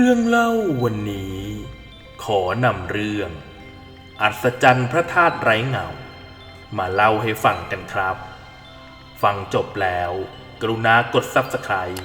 รื่องเล่าวันนี้ ขอนำเรื่อง อัศจรรย์พระธาตุไร้เงา มาเล่าให้ฟังกันครับ ฟังจบแล้ว กรุณากด Subscribe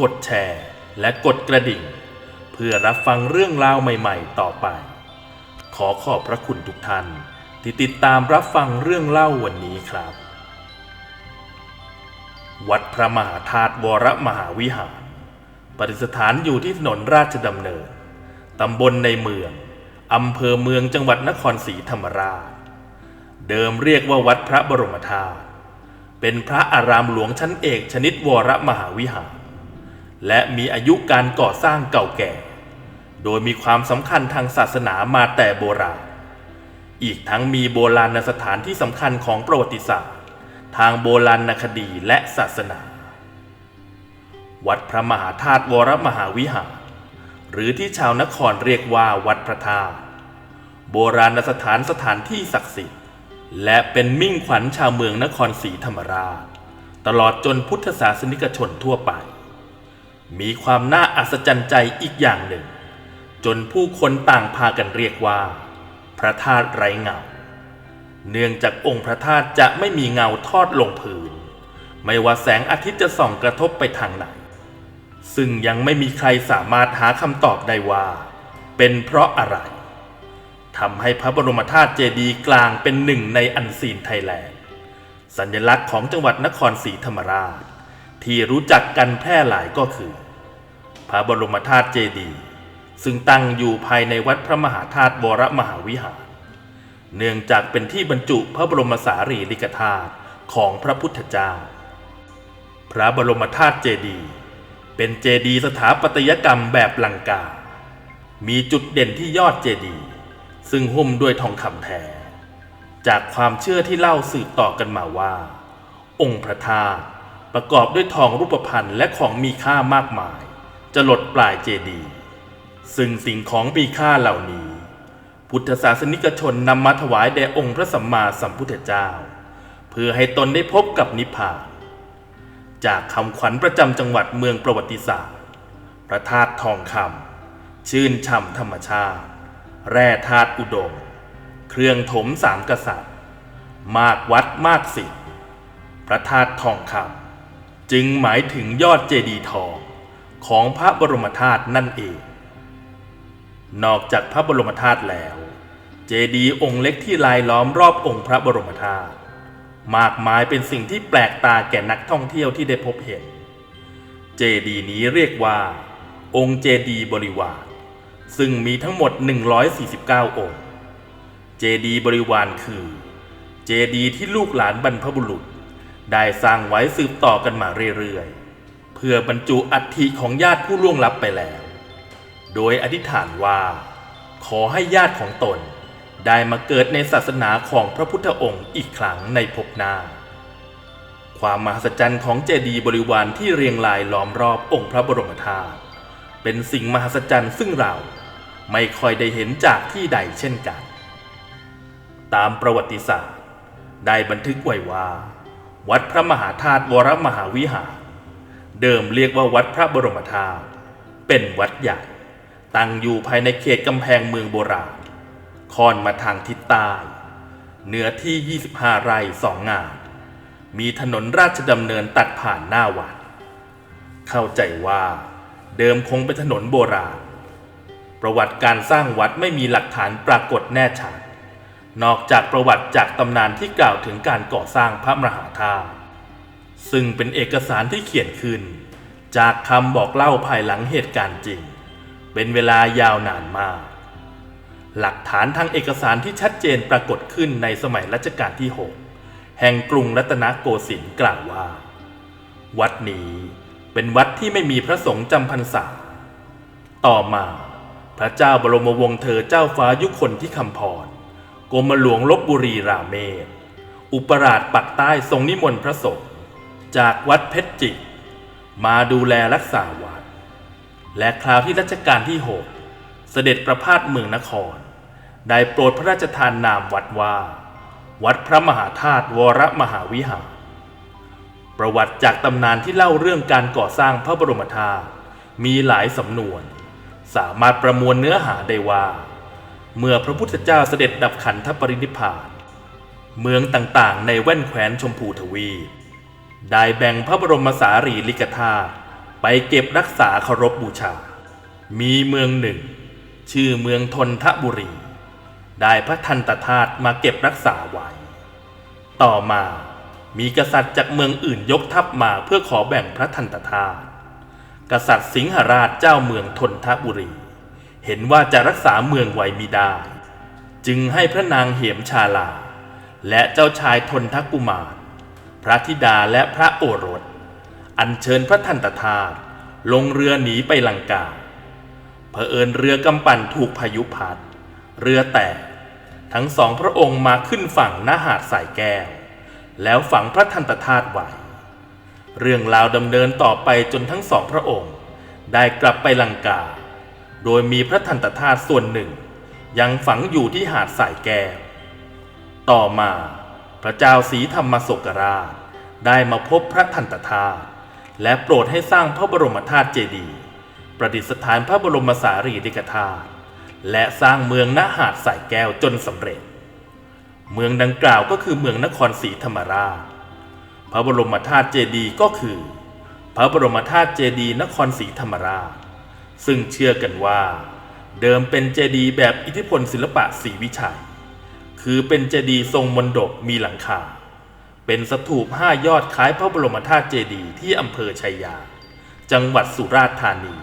กดแชร์ และกดกระดิ่ง เพื่อรับฟังเรื่องราวใหม่ๆ ต่อไป ขอขอบพระคุณทุกท่านที่ติดตามรับฟังเรื่องเล่าวันนี้ครับ วัดพระมหาธาตุวรมหาวิหาร ประดิษฐานอยู่ที่ถนนราชดำเนิน ตำบลในเมือง อำเภอเมืองจังหวัดนครศรีธรรมราช เดิมเรียกว่าวัดพระบรมธาตุ เป็นพระอารามหลวงชั้นเอกชนิดวรมหาวิหาร และมีอายุการก่อสร้างเก่าแก่ โดยมีความสำคัญทางศาสนามาแต่โบราณ อีกทั้งมีโบราณสถานที่สำคัญของประวัติศาสตร์ ทางโบราณคดีและศาสนา วัดพระมหาธาตุวรมหาวิหาร หรือที่ชาวนครเรียกว่าวัดพระธาตุโบราณสถานสถานที่ศักดิ์สิทธิ์ และเป็นมิ่งขวัญชาวเมืองนครศรีธรรมราช ตลอดจนพุทธศาสนิกชนทั่วไป มีความน่าอัศจรรย์ใจอีกอย่างหนึ่ง จนผู้คนต่างพากันเรียกว่า พระธาตุไร้เงา เนื่องจากองค์พระธาตุจะไม่มีเงาทอดลงพื้น ไม่ว่าแสงอาทิตย์จะส่องกระทบไปทางไหน ซึ่งยังไม่มีใครสามารถหาคำตอบได้ว่า เป็นเพราะอะไรทำให้พระบรมธาตุเจดีย์กลางเป็นหนึ่งในอันซีนไทยแลนด์สัญลักษณ์ของจังหวัดนครศรีธรรมราช ที่รู้จักกันแพร่หลายก็คือ พระบรมธาตุเจดีย์ซึ่งตั้งอยู่ภายในวัดพระมหาธาตุวรมหาวิหาร เนื่องจากเป็นที่บรรจุพระบรมสารีริกธาตุของพระพุทธเจ้า พระบรมธาตุเจดีย์ เป็นเจดีย์สถาปัตยกรรมแบบลังกา มีจุดเด่นที่ยอดเจดีย์ซึ่งหุ้มด้วยทองคำแท้ จากความเชื่อที่เล่าสืบต่อกันมาว่า องค์พระธาตุประกอบด้วยทองรูปพรรณและของมีค่ามากมาย จะหลดปลายเจดีย์ซึ่งสิ่งของมีค่าเหล่านี้ พุทธศาสนิกชนนำมาถวายแด่องค์พระสัมมาสัมพุทธเจ้า เพื่อให้ตนได้พบกับนิพพาน จากคำขวัญประจำจังหวัดเมืองประวัติศาสตร์ พระธาตุทองคำชื่นช่ำธรรมชาติ แร่ธาตุอุดม เครื่องถมสามกษัตริย์ มากวัดมากศิลป์พระธาตุทองคำจึงหมายถึงยอดเจดีย์ทองของพระบรมธาตุนั่นเอง นอกจากพระบรมธาตุแล้ว เจดีย์องค์เล็กที่ลายล้อมรอบองค์พระบรมธาตุ มากมายเป็นสิ่งที่แปลกตาแก่นักท่องเที่ยวที่ได้พบเห็น เจดีนี้เรียกว่า องค์เจดีบริวาร ซึ่งมีทั้งหมด 149 องค์ เจดีบริวารคือ เจดีที่ลูกหลานบรรพบุรุษ ได้สร้างไว้สืบต่อกันมาเรื่อยๆ เพื่อบรรจุอัฐิของญาติผู้ล่วงลับไปแล้ว โดยอธิษฐานว่า ขอให้ญาติของตน ได้มาเกิดในศาสนาของพระพุทธองค์อีกครั้งในภพหน้า ความมหัศจรรย์ของเจดีย์บริวารที่เรียงรายล้อมรอบองค์พระบรมธาตุเป็นสิ่งมหัศจรรย์ซึ่งเราไม่ค่อยได้เห็นจากที่ใดเช่นกัน ตามประวัติศาสตร์ ได้บันทึกไว้ว่า วัดพระมหาธาตุวรมหาวิหาร เดิมเรียกว่าวัดพระบรมธาตุเป็นวัดใหญ่ ตั้งอยู่ภายในเขตกำแพงเมืองโบราณ คอนมาทางทิศใต้เนื้อที่ 25 ไร่สองงาน มีถนนราชดำเนินตัดผ่านหน้าวัด เข้าใจว่า เดิมคงเป็นถนนโบราณ ประวัติการสร้างวัดไม่มีหลักฐานปรากฏแน่ชัด นอกจากประวัติจากตำนานที่กล่าวถึงการก่อสร้างพระมหาธาตุซึ่งเป็นเอกสารที่เขียนขึ้น จากคำบอกเล่าภายหลังเหตุการณ์จริง เป็นเวลายาวนานมาก หลักฐานทางเอกสารที่ชัดเจนปรากฏขึ้นในสมัยรัชกาลที่ 6 แห่งกรุงรัตนโกสินทร์กล่าวว่า วัดนี้เป็นวัดที่ไม่มีพระสงฆ์จำพรรษา ต่อมา พระเจ้าบรมวงศ์เธอเจ้าฟ้ายุคนที่คำพรกรมหลวงลบบุรีราเมศ อุปราชปักใต้ทรงนิมนต์พระสงฆ์จากวัดเพชรจิตมาดูแลรักษาวัด และคราวที่รัชกาลที่หกเสด็จประพาสเมืองนคร ได้โปรดพระราชทานนามวัดว่า วัดพระมหาธาตุวรมหาวิหาร ประวัติจากตำนานที่เล่าเรื่องการก่อสร้างพระบรมธาตุมีหลายสำนวน สามารถประมวลเนื้อหาได้ว่า เมื่อพระพุทธเจ้าเสด็จดับขันธปรินิพพานเมืองต่างๆ ในแว่นแคว้นชมพูทวีปได้แบ่งพระบรมสารีริกธาตุไปเก็บรักษาเคารพบูชา มีเมืองหนึ่ง ชื่อเมืองทนทบุรี ได้พระทันตธาตุมาเก็บรักษาไว้ ต่อมามีกษัตริย์จากเมืองอื่นยกทัพมาเพื่อขอแบ่งพระทันตธาตุ กษัตริย์สิงหราชเจ้าเมืองทนทบุรี เห็นว่าจะรักษาเมืองไว้มิได้ จึงให้พระนางเหมชาลา และเจ้าชายทนทกุมาร พระธิดาและพระโอรส อัญเชิญพระทันตธาตุลงเรือหนีไปลังกา เผอิญเรือกำปั่นถูกพายุพัด เรือแตก ทั้งสองพระองค์มาขึ้นฝั่งหน้าหาดสายแก้ว แล้วฝังพระทันตธาตุไว้เรื่องราวดำเนินต่อไปจนทั้งสองพระองค์ ได้กลับไปลังกา โดยมีพระทันตธาตุส่วนหนึ่ง ยังฝังอยู่ที่หาดสายแก้ว ต่อมาพระเจ้าศรีธรรมโศกราช ได้มาพบพระทันตธาตุและโปรดให้สร้างพระบรมธาตุเจดีย์ประดิษฐานพระบรมสารีริกธาตุ และสร้างเมืองณหาดสายแก้วจนสำเร็จ เมืองดังกล่าวก็คือเมืองนครศรีธรรมราช พระบรมธาตุเจดีย์ก็คือ พระบรมธาตุเจดีย์นครศรีธรรมราช ซึ่งเชื่อกันว่า เดิมเป็นเจดีย์แบบอิทธิพลศิลปะศรีวิชัย คือเป็นเจดีย์ทรงมนดบมีหลังคา เป็นสถูปห้ายอดคล้ายพระบรมธาตุเจดีย์ที่อำเภอชัยยา จังหวัดสุราษฎร์ธานี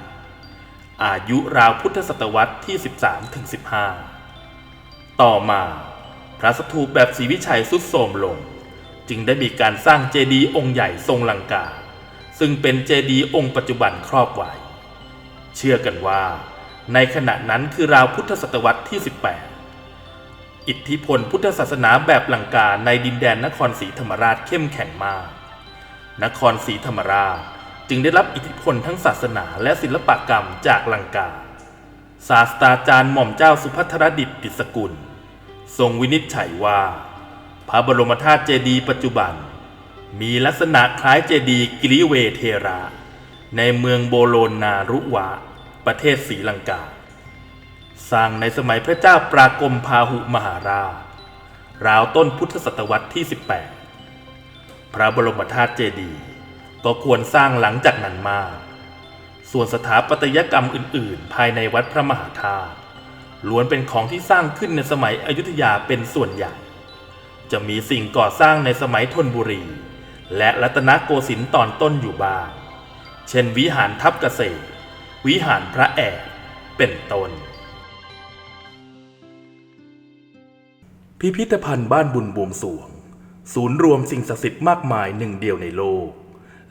อายุราวพุทธศตวรรษที่ 13ถึง15 ต่อมาพระสถูปแบบศรีวิชัยสุดโทรมลง จึงได้มีการสร้างเจดีย์องค์ใหญ่ทรงลังกา ซึ่งเป็นเจดีย์องค์ปัจจุบันครอบไว้ เชื่อกันว่า ในขณะนั้นคือราวพุทธศตวรรษที่ 18 อิทธิพลพุทธศาสนาแบบลังกาในดินแดนนครศรีธรรมราชเข้มแข็งมาก นครศรีธรรมราช จึงได้รับอิทธิพลทั้งศาสนาและศิลปกรรมจากลังกา ศาสตราจารย์หม่อมเจ้าสุพัทรดิษฐ์ดิษกุล ทรงวินิจฉัยว่า พระบรมธาตุเจดีย์ปัจจุบัน มีลักษณะคล้ายเจดีย์กิริเวเทระ ในเมืองโบโลนนารุวะ ประเทศศรีลังกา สร้างในสมัยพระเจ้าปรากรมพาหุมหาราชราวต้นพุทธศตวรรษที่ 18 พระบรมธาตุเจดีย์ ก็ควรสร้างหลังจากนั้นมา ส่วนสถาปัตยกรรมอื่น ๆ ภายในวัดพระมหาธาตุล้วนเป็นของที่สร้างขึ้นในสมัยอยุธยาเป็นส่วนใหญ่ จะมีสิ่งก่อสร้างในสมัยธนบุรี และรัตนโกสินทร์ตอนต้นอยู่บ้าง เช่นวิหารทับเกษตร วิหารพระแอกเป็นต้น พิพิธภัณฑ์บ้านบุญบวงสวง ศูนย์รวมสิ่งศักดิ์สิทธิ์มากมายหนึ่งเดียวในโลก